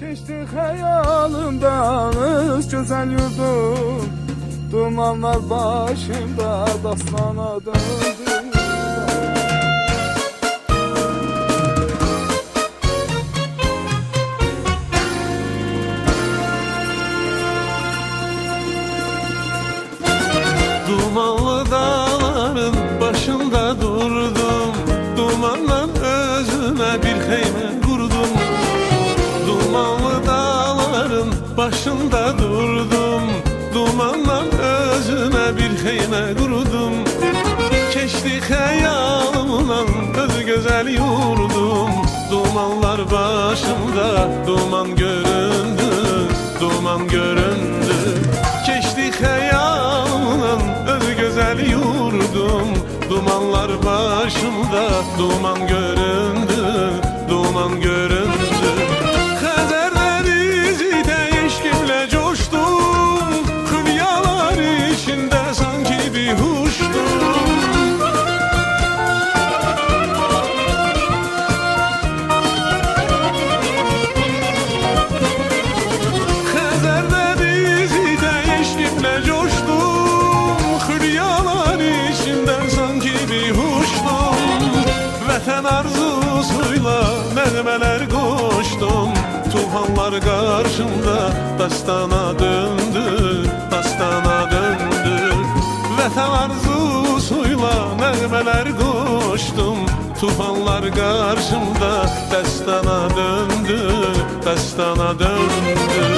Geçti hayalımdan ıs güzel yurdum. Dumanlar başımda dastana döndü. Dumanlı dağların başında durdum. Dumandan özüme bir heyme başında durdum Dumandan özüme bir heyme kurdum. Keçti hayalımla öz güzel yurdum. Dumanlar başımda duman göründü Duman göründü. Keçti hayalımla öz güzel yurdum. Dumanlar başımda duman göründü arzusuyla nəğmələr qoşdum Tufanlar qarşımda dastana döndü arzusuyla nəğmələr qoşdum Tufanlar qarşımda dastana döndü Dastana döndü